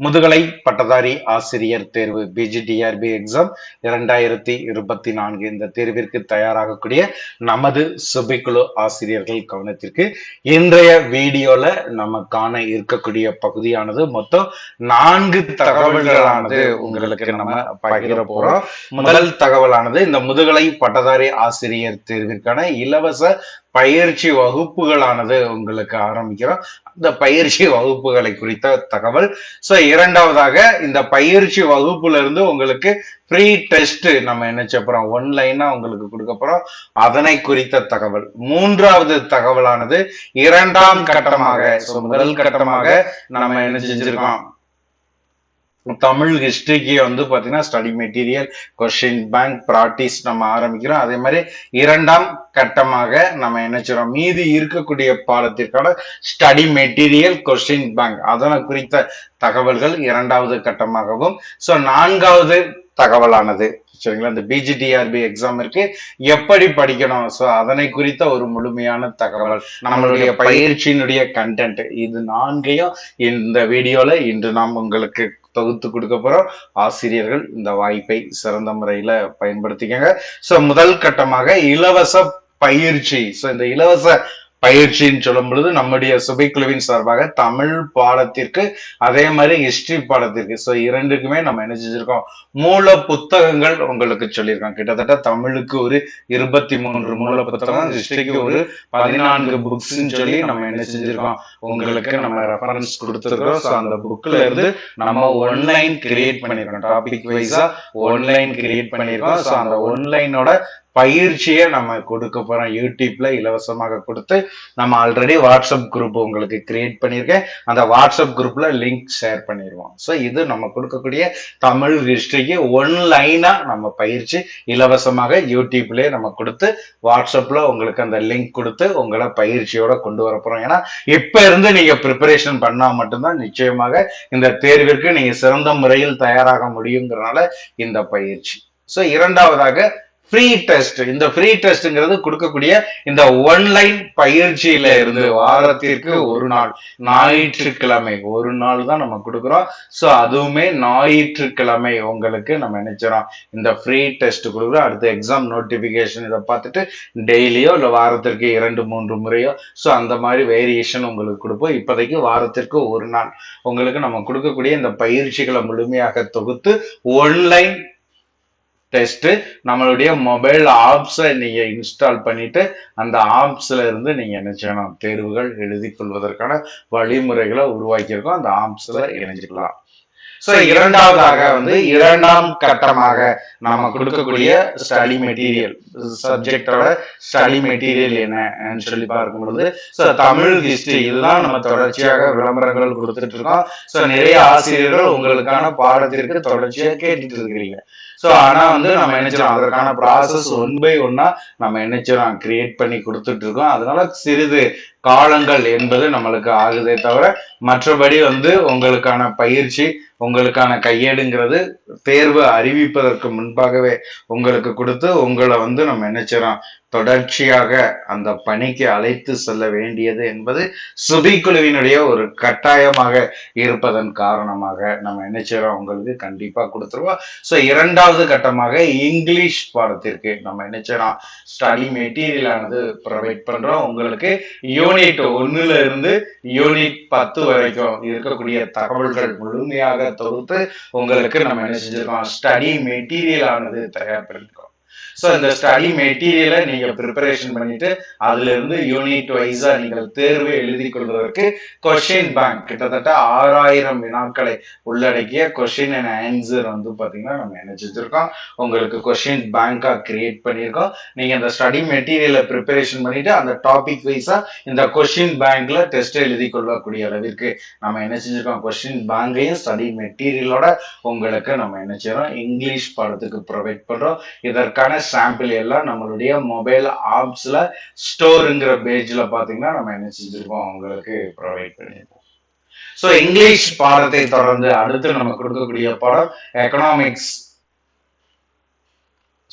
முதுகலை பட்டதாரி ஆசிரியர் தேர்வு பிஜிடிஆர்பி எக்ஸாம் இரண்டாயிரத்தி இருபத்தி நான்கு இந்த தேர்விற்கு தயாராகக்கூடிய நமது சுபிக்குழு ஆசிரியர்கள் கவனத்திற்கு இன்றைய வீடியோல நம்ம காண இருக்கக்கூடிய பகுதியானது மொத்தம் நான்கு தகவல்களானது உங்களுக்கு நம்ம பகிர போறோம். முதல் தகவலானது இந்த முதுகலை பட்டதாரி ஆசிரியர் தேர்விற்கான இலவச பயிற்சி வகுப்புகளானது உங்களுக்கு ஆரம்பிக்கிறோம். அந்த பயிற்சி வகுப்புகளை குறித்த தகவல். சோ இரண்டாவதாக இந்த பயிற்சி வகுப்புல இருந்து உங்களுக்கு ப்ரீ டெஸ்ட் நம்ம என்ன செய்ய போறோம்? ஒன்லைனா உங்களுக்கு கொடுக்க போறோம். அதனை குறித்த தகவல். மூன்றாவது தகவலானது இரண்டாம் கட்டமாக முதல் கட்டமாக நம்ம என்ன செஞ்சிருக்கோம்? தமிழ் ஹிஸ்டரிக்கு வந்து பாத்தீங்கன்னா study material question bank practice நம்ம ஆரம்பிக்கிறோம். அதே மாதிரி இரண்டாம் கட்டமாக நம்ம என்ன செய்றோம்? மீதி இருக்கக்கூடிய பாடத்திற்கான ஸ்டடி மெட்டீரியல் கொஸ்டின் பேங்க் அதனை குறித்த தகவல்கள் இரண்டாவது கட்டமாகவும் சோ நான்காவது தகவலானது. சரிங்களா? இந்த பிஜிடிஆர்பி எக்ஸாமிற்கு எப்படி படிக்கணும்? சோ அதனை குறித்த ஒரு முழுமையான தகவல் நம்மளுடைய பயிற்சியினுடைய கண்டென்ட் இது நான்கையும் இந்த வீடியோல இன்று நாம் உங்களுக்கு தொகுத்து கொடுக்க போறோம். ஆசிரியர்கள் இந்த வாய்ப்பை சிறந்த முறையில பயன்படுத்திக்கங்க. சோ முதல் கட்டமாக இலவச பயிற்சி. சோ இந்த இலவச பயிற்சின்னு சொல்லும் பொழுது நம்முடைய சுபைக்குழுவின் சார்பாக தமிழ் பாடத்திற்கு அதே மாதிரி ஹிஸ்டரி பாடத்திற்கு. ஸோ இரண்டுக்குமே நம்ம என்ன செஞ்சிருக்கோம்? மூல புத்தகங்கள் உங்களுக்கு சொல்லியிருக்கோம். கிட்டத்தட்ட தமிழுக்கு ஒரு இருபத்தி மூன்று மூல புத்தகம் ஹிஸ்டரிக்கு ஒரு பதினான்கு புக்ஸ்ன்னு சொல்லி நம்ம என்ன செஞ்சிருக்கோம்? உங்களுக்கு நம்ம ரெஃபரன்ஸ் கொடுத்துருக்கோம் ஸோ அந்த புக்ல இருந்து நம்ம ஒன்லைன் கிரியேட் பண்ணியிருக்கோம். டாபிக் வைஸா ஒன்லைன் கிரியேட் பண்ணியிருக்கோம். ஸோ அந்த ஒன்லைனோட பயிற்சியை நம்ம கொடுக்க போகிறோம் யூடியூப்ல இலவசமாக கொடுத்து நம்ம ஆல்ரெடி வாட்ஸ்அப் குரூப் உங்களுக்கு கிரியேட் பண்ணியிருக்கேன். அந்த வாட்ஸ்அப் குரூப்ல லிங்க் ஷேர் பண்ணிடுவோம். ஸோ இது நம்ம கொடுக்கக்கூடிய தமிழ் ஹிஸ்டரிக்கு ஒன்லைனாக நம்ம பயிற்சி இலவசமாக யூடியூப்லேயே நம்ம கொடுத்து வாட்ஸ்அப்பில் உங்களுக்கு அந்த லிங்க் கொடுத்து உங்களை பயிற்சியோட கொண்டு வர போறோம். ஏன்னா இப்போ இருந்து நீங்கள் ப்ரிப்பரேஷன் பண்ணால் மட்டும்தான் நிச்சயமாக இந்த தேர்விற்கு நீங்கள் சிறந்த முறையில் தயாராக முடியுங்கிறனால இந்த பயிற்சி. ஸோ இரண்டாவதாக ஃப்ரீ டெஸ்ட் இந்த ஃப்ரீ டெஸ்ட்ங்கிறது கொடுக்கக்கூடிய இந்த ஒன்லைன் பயிற்சியில இருந்து வாரத்திற்கு ஒரு நாள். ஞாயிற்றுக்கிழமை. ஒரு நாள் தான் நம்ம கொடுக்குறோம். ஸோ அதுவுமே ஞாயிற்றுக்கிழமை உங்களுக்கு நம்ம நினைச்சிடறோம். இந்த ஃப்ரீ டெஸ்ட் கொடுக்குறோம் அடுத்து எக்ஸாம் நோட்டிஃபிகேஷன் இதை பார்த்துட்டு டெய்லியோ இல்லை வாரத்திற்கு இரண்டு மூன்று முறையோ ஸோ அந்த மாதிரி வேரியேஷன் உங்களுக்கு கொடுப்போம். இப்போதைக்கு வாரத்திற்கு ஒரு நாள். உங்களுக்கு நம்ம கொடுக்கக்கூடிய இந்த பயிற்சிகளை முழுமையாக தொகுத்து ஒன்லைன் டெஸ்ட் நம்மளுடைய மொபைல் ஆப்ஸை நீங்க இன்ஸ்டால் பண்ணிட்டு அந்த ஆப்ஸ்ல இருந்து நீங்க என்ன செய்யணும் தேர்வுகள் எழுதி கொள்வதற்கான வழிமுறைகளை உருவாக்கியிருக்கோம். அந்த ஆப்ஸில் இணைஞ்சுக்கலாம். ஸோ இரண்டாவதாக வந்து இரண்டாம் கட்டமாக நாம கொடுக்கக்கூடிய ஸ்டடி மெட்டீரியல் சப்ஜெக்டோட ஸ்டடி மெட்டீரியல் என்னன்னு சொல்லி பார்க்கும் பொழுது ஸோ தமிழ் ஹிஸ்டரி இதுதான் நம்ம தொடர்ச்சியாக விளம்பரங்கள் கொடுத்துட்டு இருக்கோம். ஸோ நிறைய ஆசிரியர்கள் உங்களுக்கான பாடத்திற்கு தொடர்ச்சியாக கேட்டுட்டு இருக்கிறீங்க. ஸோ ஆனால் வந்து நம்ம நினைச்சிடும் அதற்கான ப்ராசஸ் ஒன் பை ஒன்னா நம்ம என்ன கிரியேட் பண்ணி கொடுத்துட்டு இருக்கோம். அதனால சிறிது காலங்கள் என்பது நம்மளுக்கு ஆகுதே தவிர மற்றபடி வந்து உங்களுக்கான பயிற்சி உங்களுக்கான கையேடுங்கிறது தேர்வு அறிவிப்பதற்கு முன்பாகவே உங்களுக்கு கொடுத்து உங்களை வந்து நம்ம நினைச்சிடும் தொடர்ச்சியாக அந்த பணிக்கு அழைத்து செல்ல வேண்டியது என்பது சுபிக்குழுவினுடைய ஒரு கட்டாயமாக இருப்பதன் காரணமாக நம்ம என்ன செய்கிறோம் உங்களுக்கு கண்டிப்பாக கொடுத்துருவோம். ஸோ இரண்டாவது கட்டமாக இங்கிலீஷ் பாடத்திற்கு நம்ம என்ன செய்யறோம் ஸ்டடி மெட்டீரியல் ஆனது ப்ரொவைட் பண்ணுறோம் உங்களுக்கு யூனிட் ஒன்னுல இருந்து யூனிட் பத்து வரைக்கும் இருக்கக்கூடிய தகவல்கள் முழுமையாக தொகுத்து உங்களுக்கு நம்ம என்ன செஞ்சிருக்கோம்? ஸ்டடி மெட்டீரியல் ஆனது தயார் பண்ணிருக்கோம். ஸோ இந்த ஸ்டடி மெட்டீரியலை நீங்க ப்ரிப்பரேஷன் பண்ணிட்டு அதுல இருந்து யூனிட் வைஸா நீங்கள் தேர்வு எழுதி கொள்வதற்கு கொஷின் பேங்க் கிட்டத்தட்ட ஆறாயிரம் வினாக்களை உள்ளடக்கிய கொஷின் அண்ட் ஆன்சர் வந்து பாத்தீங்கன்னா நம்ம என்ன செஞ்சிருக்கோம் உங்களுக்கு கொஷின் பேங்காக கிரியேட் பண்ணியிருக்கோம். நீங்க இந்த ஸ்டடி மெட்டீரியலை ப்ரிப்பரேஷன் பண்ணிட்டு அந்த டாபிக் வைஸா இந்த கொஷின் பேங்க்ல டெஸ்ட் எழுதி கொள்ளக்கூடிய அளவிற்கு நம்ம என்ன செஞ்சிருக்கோம்? கொஸ்டின் பேங்கையும் ஸ்டடி மெட்டீரியலோட உங்களுக்கு நம்ம என்ன செய்யறோம்? இங்கிலீஷ் பாடத்துக்கு ப்ரொவைட் பண்றோம். இதற்கான சாம்பிள் எல்லாம் நம்மளுடைய மொபைல் ஆப்ஸ்ல ஸ்டோருங்கிற பேஜ்ல பாத்தீங்கன்னா நம்ம என்ன செஞ்சிருக்கோம்? உங்களுக்கு ப்ரொவைட் பண்ணியிருக்கோம் ஸோ இங்கிலீஷ் பாடத்தை தொடர்ந்து அடுத்து நம்ம கொடுக்கக்கூடிய பாடம் எக்கனாமிக்ஸ்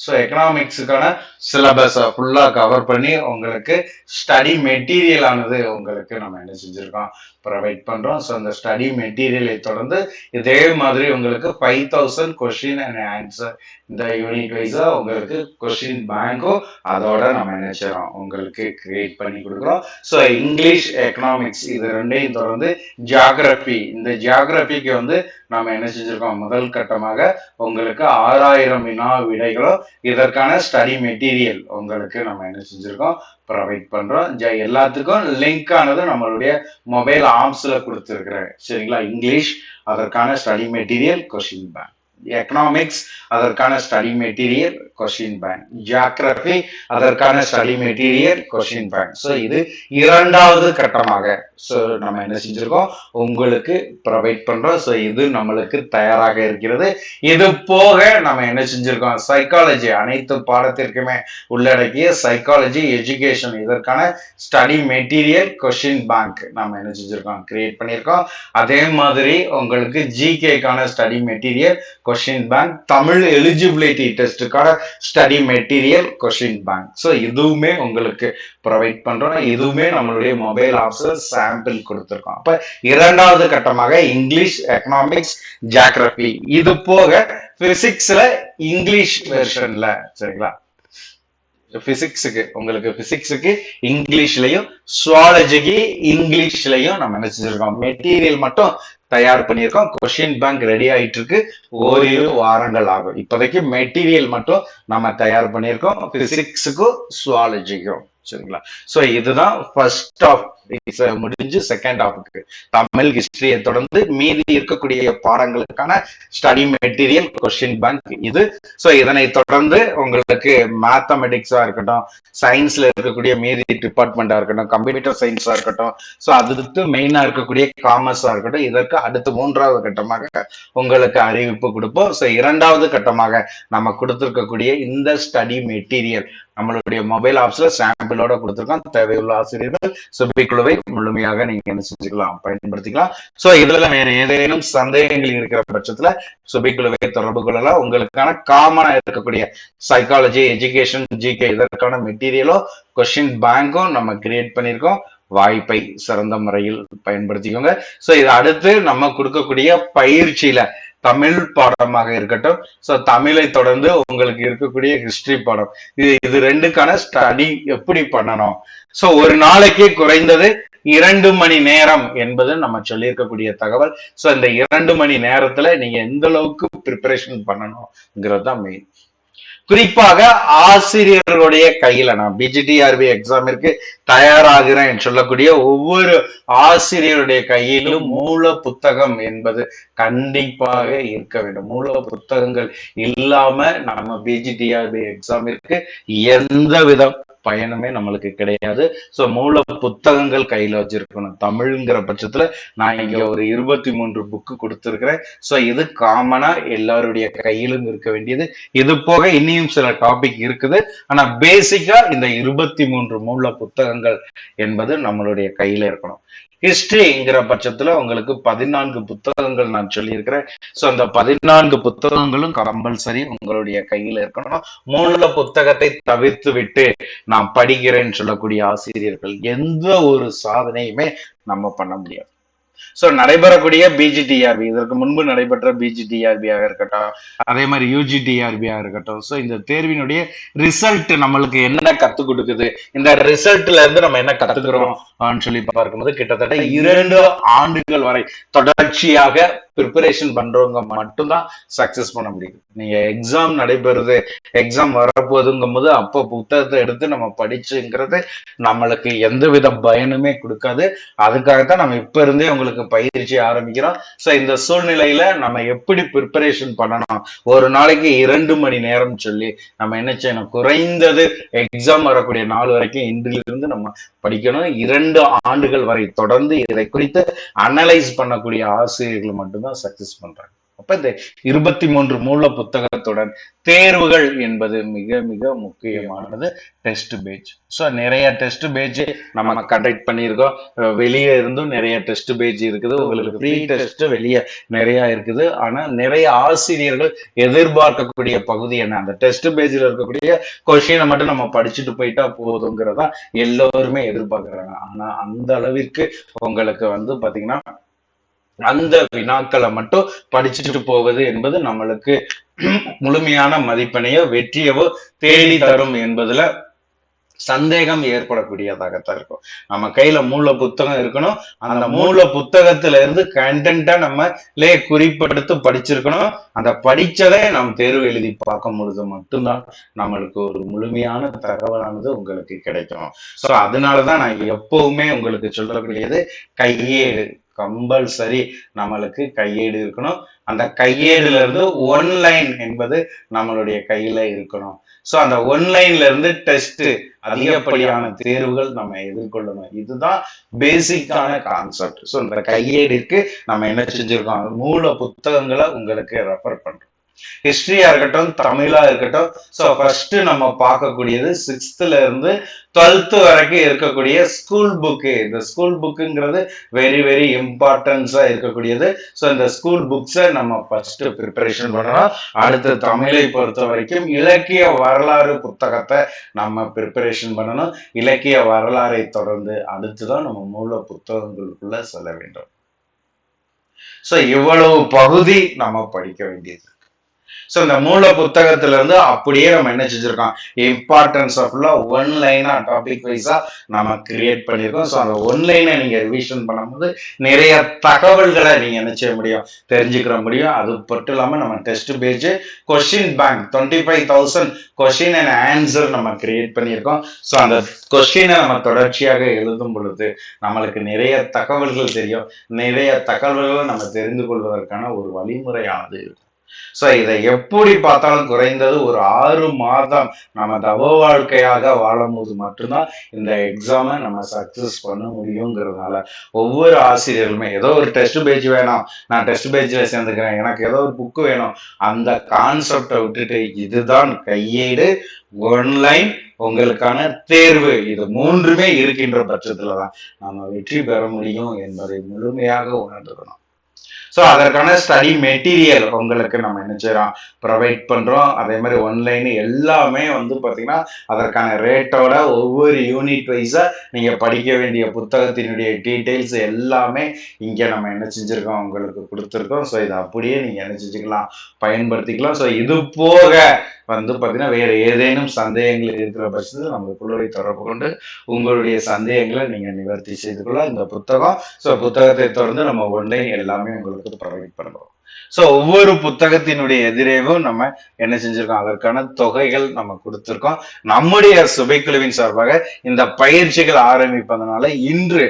ஸோ எக்கனாமிக்ஸுக்கான சிலபஸை ஃபுல்லாக கவர் பண்ணி உங்களுக்கு ஸ்டடி மெட்டீரியல் ஆனது உங்களுக்கு நம்ம என்ன செஞ்சுருக்கோம்? ப்ரொவைட் பண்ணுறோம் ஸோ அந்த ஸ்டடி மெட்டீரியலை தொடர்ந்து இதே மாதிரி உங்களுக்கு five thousand question and answer இந்த யூனிட் வைஸாக உங்களுக்கு கொஷின் பேங்க்கும் அதோட நம்ம என்ன செய்கிறோம் உங்களுக்கு கிரியேட் பண்ணி கொடுக்குறோம். ஸோ இங்கிலீஷ் எக்கனாமிக்ஸ் இது ரெண்டையும் தொடர்ந்து ஜியாகிரபி இந்த ஜியாகிரபிக்கு வந்து நம்ம என்ன செஞ்சிருக்கோம்? முதல் கட்டமாக உங்களுக்கு ஆறாயிரம் வினா விடைகளும் இதற்கான ஸ்டடி மெட்டீரியல் உங்களுக்கு நம்ம என்ன செஞ்சிருக்கோம்? ப்ரொவைட் பண்றோம். ஜ- எல்லாத்துக்கும் லிங்க் ஆனது நம்மளுடைய மொபைல் ஆப்ஸ்ல கொடுத்துருக்குறேன். சரிங்களா? இங்கிலீஷ் அதற்கான study material question bank economics அதற்கான study material question bank geography அதற்கான study material question bank so இது இரண்டாவது கட்டமாக. ஸோ நம்ம என்ன செஞ்சிருக்கோம்? உங்களுக்கு ப்ரொவைட் பண்றோம். ஸோ இது நம்மளுக்கு தயாராக இருக்கிறது. இது போக நம்ம என்ன செஞ்சிருக்கோம்? சைக்காலஜி அனைத்து பாடத்திற்குமே உள்ளடக்கிய சைக்காலஜி எஜுகேஷன் இதற்கான ஸ்டடி மெட்டீரியல் கொஸ்டின் பேங்க் நம்ம என்ன செஞ்சிருக்கோம்? கிரியேட் பண்ணியிருக்கோம். அதே மாதிரி உங்களுக்கு ஜிகேக்கான study material question bank Tamil eligibility டெஸ்ட்டுக்கான study material question bank so இதுவுமே உங்களுக்கு ப்ரொவைட் பண்ணுறோம் இதுவுமே நம்மளுடைய மொபைல் ஆப்ஸ்ல சாம்பிள் கொடுத்துருக்கோம் அப்போ இரண்டாவது கட்டமாக இங்கிலீஷ் எக்கனாமிக்ஸ் ஜியாகிரபி இது போக பிசிக்ஸ்ல இங்கிலீஷ் வெர்ஷன்ல சரிங்களா? பிசிக்ஸுக்கு உங்களுக்கு பிசிக்ஸுக்கு இங்கிலீஷ்லயும் சுவாலஜிக்கு இங்கிலீஷ்லயும் நம்ம நினைச்சிருக்கோம் மெட்டீரியல் மட்டும் தயார் பண்ணியிருக்கோம். கொஷின் பேங்க் ரெடி ஆகிட்டு இருக்கு ஓரிரு வாரங்கள் ஆகும். இப்போதைக்கு மெட்டீரியல் மட்டும் நம்ம தயார் பண்ணியிருக்கோம். பிசிக்ஸுக்கும் சுவாலஜிக்கும் சரிங்களா? ஸோ இதுதான் ஃபர்ஸ்ட் ஆஃப் uh, முடிஞ்சு செகண்ட் ஹாஃப்க்கு தமிழ் ஹிஸ்டரியை தொடர்ந்து மீதி இருக்கக்கூடிய பாடங்களுக்கான ஸ்டடி மெட்டீரியல் கொஸ்டின் பேங்க் இது. ஸோ இதனை தொடர்ந்து உங்களுக்கு மேத்தமெட்டிக்ஸா இருக்கட்டும் சயின்ஸ்ல இருக்கக்கூடிய மீதி டிபார்ட்மெண்டா இருக்கட்டும் கம்ப்யூட்டர் சயின்ஸா இருக்கட்டும். ஸோ அதுக்கு மெயினா இருக்கக்கூடிய காமர்ஸா இருக்கட்டும் இதற்கு அடுத்து மூன்றாவது கட்டமாக உங்களுக்கு அறிவிப்பு கொடுப்போம். ஸோ இரண்டாவது கட்டமாக நம்ம கொடுத்திருக்கக்கூடிய இந்த ஸ்டடி மெட்டீரியல் நம்மளுடைய மொபைல் ஆப்ஸ்ல சாம்பிளோட கொடுத்திருக்கோம். தேவையுள்ள ஆசிரியர்கள் சுபிக்குழுவை முழுமையாக நீங்க என்ன செஞ்சுக்கலாம் பயன்படுத்திக்கலாம். சோ இதுல வேற ஏதேனும் சந்தேகங்கள் இருக்கிற பட்சத்துல சுபிக்குழுவை தொடர்பு கொள்ளலாம். உங்களுக்கான காமனா இருக்கக்கூடிய சைக்காலஜி எஜுகேஷன் ஜிகே இதற்கான மெட்டீரியலோ கொஸ்டின் பேங்க்கும் நம்ம கிரியேட் பண்ணியிருக்கோம். வாய்ப்பை சிறந்த முறையில் பயன்படுத்திக்கோங்க. சோ இது அடுத்து நம்ம கொடுக்கக்கூடிய பயிற்சியில தமிழ் பாடமாக இருக்கட்டும். சோ தமிழை தொடர்ந்து உங்களுக்கு இருக்கக்கூடிய ஹிஸ்டரி பாடம். இது இது ரெண்டுக்கான ஸ்டடி எப்படி பண்ணணும்? சோ ஒரு நாளைக்கு குறைந்தது இரண்டு மணி நேரம் என்பது நம்ம சொல்லியிருக்கக்கூடிய தகவல். சோ இந்த இரண்டு மணி நேரத்துல நீங்க எந்த அளவுக்கு ப்ரிப்பரேஷன் பண்ணணும்ங்கிறது தான் மெயின் குறிப்பாக ஆசிரியர்களுடைய கையில நான் பிஜிடிஆர்பி எக்ஸாமிற்கு தயாராகிறேன் சொல்லக்கூடிய ஒவ்வொரு ஆசிரியருடைய கையிலும் மூல புத்தகம் என்பது கண்டிப்பாக இருக்க வேண்டும். மூல புத்தகங்கள் இல்லாம நம்ம பிஜிடிஆர்பி எக்ஸாமிற்கு எந்த வித பயனுமே நம்மளுக்கு கிடையாது. சோ மூல புத்தகங்கள் கையில வச்சிருக்கணும். தமிழ்ங்கிற பட்சத்துல நான் இங்க ஒரு இருபத்தி மூன்று புக்கு கொடுத்துருக்குறேன். சோ இது காமனா எல்லாருடைய கையிலும் இருக்க வேண்டியது. இது போக இனியும் சில டாபிக் இருக்குது. ஆனா பேசிக்கா இந்த இருபத்தி மூன்று மூல புத்தகங்கள் என்பது நம்மளுடைய கையில இருக்கணும். ஹிஸ்டரிங்கிற பட்சத்துல உங்களுக்கு பதினான்கு புத்தகங்கள் நான் சொல்லியிருக்கிறேன். சோ அந்த பதினான்கு புத்தகங்களும் கம்பல்சரி உங்களுடைய கையில இருக்கணும். மூல புத்தகத்தை தவிர்த்து விட்டு நான் படிக்கிறேன்னு சொல்லக்கூடிய ஆசிரியர்கள் எந்த ஒரு சாதனையுமே நம்ம பண்ண முடியாது. சோ நடைபெறக்கூடிய பிஜிடிஆர்பி இதற்கு முன்பு நடைபெற்ற பிஜிடிஆர்பியாக இருக்கட்டும் அதே மாதிரி யூஜிடிஆர்பியாக இருக்கட்டும். சோ இந்த தேர்வினுடைய ரிசல்ட் நம்மளுக்கு என்ன கத்து கொடுக்குது? இந்த ரிசல்ட்ல இருந்து நம்ம என்ன கத்துக்கிறோம்? சொல்லி பார்க்கும்போது கிட்டத்தட்ட இரண்டு ஆண்டுகள் வரை தொடர்ச்சியாக ப்ரிப்பரேஷன் பண்றவங்க மட்டும்தான் சக்சஸ் பண்ண முடியும். நீங்க எக்ஸாம் நடைபெறுது எக்ஸாம் வரப்போகுதுங்கும் போது அப்போ புத்தகத்தை எடுத்து நம்ம படிச்சுங்கிறது நம்மளுக்கு எந்த வித பயனுமே கொடுக்காது. அதுக்காகத்தான் நம்ம இப்ப இருந்தே உங்களுக்கு பயிற்சி ஆரம்பிக்கிறோம். ஸோ இந்த சூழ்நிலையில நம்ம எப்படி ப்ரிப்பரேஷன் பண்ணணும்? ஒரு நாளைக்கு இரண்டு மணி நேரம் சொல்லி நம்ம என்ன செய்யணும்? குறைந்தது எக்ஸாம் வரக்கூடிய நாள் வரைக்கும் இன்றிலிருந்து நம்ம படிக்கணும். இரண்டு ஆண்டுகள் வரை தொடர்ந்து இதை குறித்து அனலைஸ் பண்ணக்கூடிய ஆசிரியர்கள் மட்டும் மட்டும்தான் சக்சஸ் பண்றாங்க. அப்ப இந்த இருபத்தி மூன்று மூல புத்தகத்துடன் தேர்வுகள் என்பது மிக மிக முக்கியமானது. டெஸ்ட் பேஜ் ஸோ நிறைய டெஸ்ட் பேஜ் நம்ம கண்டக்ட் பண்ணியிருக்கோம். வெளியே இருந்தும் நிறைய டெஸ்ட் பேஜ் இருக்குது. உங்களுக்கு ஃப்ரீ டெஸ்ட் வெளியே நிறைய இருக்குது. ஆனா நிறைய ஆசிரியர்கள் எதிர்பார்க்கக்கூடிய பகுதி என்ன? அந்த டெஸ்ட் பேஜ்ல இருக்கக்கூடிய கொஷினை மட்டும் நம்ம படிச்சுட்டு போயிட்டா போதுங்கிறதா எல்லோருமே எதிர்பார்க்கறாங்க. ஆனா அந்த அளவிற்கு உங்களுக்கு வந்து பாத்தீங்கன்னா அந்த வினாக்களை மட்டும் படிச்சுட்டு போவது என்பது நம்மளுக்கு முழுமையான மதிப்பெண்ணையோ வெற்றியவோ தேடி தரும் என்பதுல சந்தேகம் ஏற்படக்கூடியதாகத்தான் இருக்கும். நம்ம கையில மூல புத்தகம் இருக்கணும். அந்த மூல புத்தகத்துல இருந்து கண்டென்ட்டா நம்ம லே குறிப்பெடுத்து படிச்சிருக்கணும். அந்த படிச்சதை நாம் தேர்வு எழுதி பார்க்கும் பொழுது மட்டும்தான் நம்மளுக்கு ஒரு முழுமையான தகவலானது உங்களுக்கு கிடைக்கும். சோ அதனாலதான் நான் எப்பவுமே உங்களுக்கு சொல்லக்கூடியது கையே கம்பல்சரி நம்மளுக்கு கையேடு இருக்கணும். அந்த கையேடுல இருந்து ஒன்லைன் என்பது நம்மளுடைய கையில இருக்கணும். சோ அந்த ஒன்லைன்ல இருந்து டெஸ்ட் அதிகப்படியான தேர்வுகள் நம்ம எதிர்கொள்ளணும். இதுதான் பேசிக்கான கான்செப்ட் சோ இந்த கையேடுக்கு நம்ம என்ன செஞ்சிருக்கோம்? மூல புத்தகங்களை உங்களுக்கு ரெஃபர் பண்றோம். ஹிஸ்டரியா இருக்கட்டும் தமிழா இருக்கட்டும். ஸோ ஃபர்ஸ்ட் நம்ம பார்க்கக்கூடியது சிக்ஸ்த்ல இருந்து டுவெல்த் வரைக்கும் இருக்கக்கூடிய ஸ்கூல் புக்கு இந்த ஸ்கூல் புக்குங்கிறது வெரி வெரி இம்பார்ட்டன்ஸா இருக்கக்கூடியது. ஸோ இந்த ஸ்கூல் புக்ஸை நம்ம ஃபர்ஸ்ட் ப்ரிப்பரேஷன் பண்ணணும் அடுத்து தமிழை பொறுத்த வரைக்கும் இலக்கிய வரலாறு புத்தகத்தை நம்ம ப்ரிப்பரேஷன் பண்ணணும். இலக்கிய வரலாறை தொடர்ந்து அடுத்துதான் நம்ம மூல புத்தகங்களுக்குள்ள செல்ல வேண்டும். ஸோ இவ்வளவு பகுதி நம்ம படிக்க வேண்டியது. ஸோ இந்த மூல புத்தகத்துல இருந்து அப்படியே நம்ம என்ன செஞ்சிருக்கோம்? இம்பார்ட்டன்ஸ் ஆஃப் ஒன் லைனா டாபிக் வைஸா நம்ம கிரியேட் பண்ணியிருக்கோம் ஸோ அந்த ஒன் லைனை நீங்க ரிவிஷன் பண்ணும்போது நிறைய தகவல்களை நீங்க என்ன செய்ய முடியும்? தெரிஞ்சுக்கிற முடியும். அது மட்டும் இல்லாம நம்ம test page question bank twenty five thousand question and answer நம்ம கிரியேட் பண்ணியிருக்கோம் ஸோ அந்த கொஸ்டினை நம்ம தொடர்ச்சியாக எழுதும் பொழுது நம்மளுக்கு நிறைய தகவல்கள் தெரியும். நிறைய தகவல்களை நம்ம தெரிந்து கொள்வதற்கான ஒரு வழிமுறையானது இருக்கும் சோ இதை எப்படி பார்த்தாலும் குறைந்தது ஒரு ஆறு மாதம் நம்ம தவ வாழ்க்கையாக வாழும்போது மட்டும்தான் இந்த எக்ஸாமை நம்ம சக்ஸஸ் பண்ண முடியுங்கிறதுனால ஒவ்வொரு ஆசிரியர்களுமே ஏதோ ஒரு டெஸ்ட் பேஜ் வேணும் நான் டெஸ்ட் பேஜில் சேர்ந்துக்கிறேன் எனக்கு ஏதோ ஒரு புக்கு வேணும் அந்த கான்செப்டை விட்டுட்டு இதுதான் கையேடு ஒன்லைன் உங்களுக்கான தேர்வு. இது மூன்றுமே இருக்கின்ற பட்சத்துலதான் நம்ம வெற்றி பெற முடியும் என்பதை முழுமையாக உணர்ந்துக்கணும். ஸோ அதற்கான ஸ்டடி மெட்டீரியல் உங்களுக்கு நம்ம என்ன செய்யறோம் ப்ரொவைட் பண்றோம். அதே மாதிரி ஒன்லைன் எல்லாமே வந்து பாத்தீங்கன்னா அதற்கான ரேட்டோட ஒவ்வொரு யூனிட் வைஸா நீங்க படிக்க வேண்டிய புத்தகத்தினுடைய டீடைல்ஸ் எல்லாமே இங்க நம்ம என்ன செஞ்சிருக்கோம்? உங்களுக்கு கொடுத்துருக்கோம். ஸோ இதை அப்படியே நீங்க என்ன செஞ்சுக்கலாம்? பயன்படுத்திக்கலாம். ஸோ இது போக வந்து பார்த்தீங்கன்னா வேறு ஏதேனும் சந்தேகங்கள் இருக்கிற பட்சத்தில் நம்ம குழுவை தொடர்பு கொண்டு உங்களுடைய சந்தேகங்களை நீங்கள் நிவர்த்தி செய்து கொள்ள இந்த புத்தகம் ஸோ புத்தகத்தை தொடர்ந்து நம்ம ஒன்லைன் எல்லாமே உங்களுக்கு ப்ரொவைட் பண்ணுறோம் ஸோ ஒவ்வொரு புத்தகத்தினுடைய எதிரேவும் நம்ம என்ன செஞ்சிருக்கோம்? அதற்கான தொகைகள் நம்ம கொடுத்துருக்கோம். நம்முடைய சுபைக்குழுவின் சார்பாக இந்த பயிற்சிகள் ஆரம்பிப்பதனால இன்று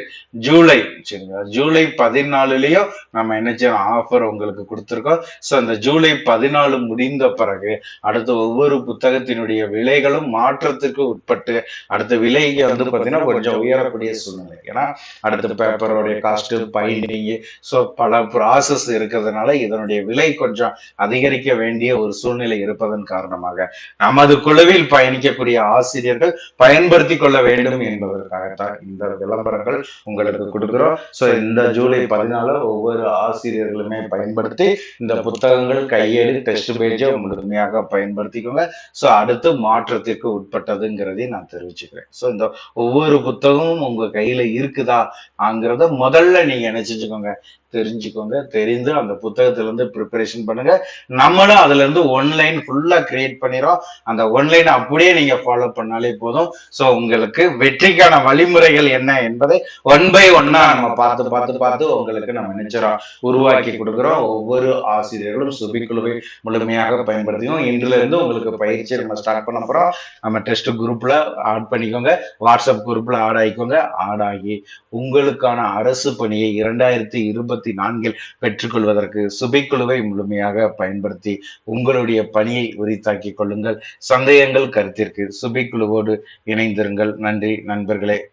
ஜூலை சரிங்களா? ஜூலை பதினாலுலயும் நம்ம என்ன செய்யணும்? ஆஃபர் உங்களுக்கு கொடுத்துருக்கோம். ஸோ அந்த ஜூலை பதினாலு முடிந்த பிறகு அடுத்து ஒவ்வொரு புத்தகத்தினுடைய விலைகளும் மாற்றத்திற்கு உட்பட்டு அடுத்த விலைக்கு வந்து பார்த்தீங்கன்னா கொஞ்சம் உயரக்கூடிய சூழ்நிலை. ஏன்னா அடுத்த பேப்பரோடைய காஸ்ட் பைண்டிங் ஸோ பல ப்ராசஸ் இருக்கிறதுனால இதனுடைய விலை கொஞ்சம் அதிகரிக்க வேண்டிய ஒரு சூழ்நிலை இருப்பதன் காரணமாக நமது குழுவில் பயணிக்கக்கூடிய ஆசிரியர்கள் பயன்படுத்தி கொள்ள வேண்டும் என்பதற்காகத்தான் இந்த விளம்பரங்கள் உங்களுக்கு கொடுக்கிறோம். ஸோ இந்த ஜூலை பதினாலு ஒவ்வொரு ஆசிரியர்களுமே பயன்படுத்தி இந்த புத்தகங்கள் கையேடு டெஸ்ட் பேஜை முழுமையாக பயன்படுத்திக்கோங்க. ஸோ அடுத்து மாற்றத்திற்கு உட்பட்டதுங்கிறதையும் நான் தெரிவிச்சுக்கிறேன். ஸோ இந்த ஒவ்வொரு புத்தகமும் உங்க கையில இருக்குதாங்கிறத முதல்ல நீங்க நினைச்சுக்கோங்க. தெரிஞ்சுக்கோங்க. தெரிந்து அந்த புத்தகத்தை இருந்து ப்ரிப்பரேஷன் பண்ணுங்க. நம்மளும் அதுல இருந்து ஒன்லைன் ஃபுல்லா கிரியேட் பண்ணிடும் அந்த ஒன்லைன் அப்படியே நீங்க ஃபாலோ பண்ணாலே போதும். ஸோ உங்களுக்கு வெற்றிக்கான வழிமுறைகள் என்ன என்பதை ஒன் பை ஒன்னா நம்ம பார்த்து பார்த்து பார்த்து உங்களுக்கு நம்ம நினைச்சிடோம் உருவாக்கி கொடுக்குறோம். ஒவ்வொரு ஆசிரியர்களும் சுபிக்குழுவை முழுமையாக பயன்படுத்தியும் இன்றுல இருந்து உங்களுக்கு பயிற்சி நம்ம ஸ்டார்ட் பண்ண போறோம். நம்ம டெஸ்ட் குரூப்ல ஆட் பண்ணிக்கோங்க. வாட்ஸ்அப் குரூப்ல ஆட் ஆகிக்கோங்க ஆட் ஆகி உங்களுக்கான அரசு பணியை இரண்டாயிரத்தி இருபத்தி நான்கில் பெற்றுக்கொள்வதற்கு சுபைக்குழுவை முழுமையாக பயன்படுத்தி உங்களுடைய பணியை உரித்தாக்கிக் கொள்ளுங்கள். சந்தேகங்கள் கருத்திற்கு சுபைக்குழுவோடு இணைந்திருங்கள். நன்றி நண்பர்களே.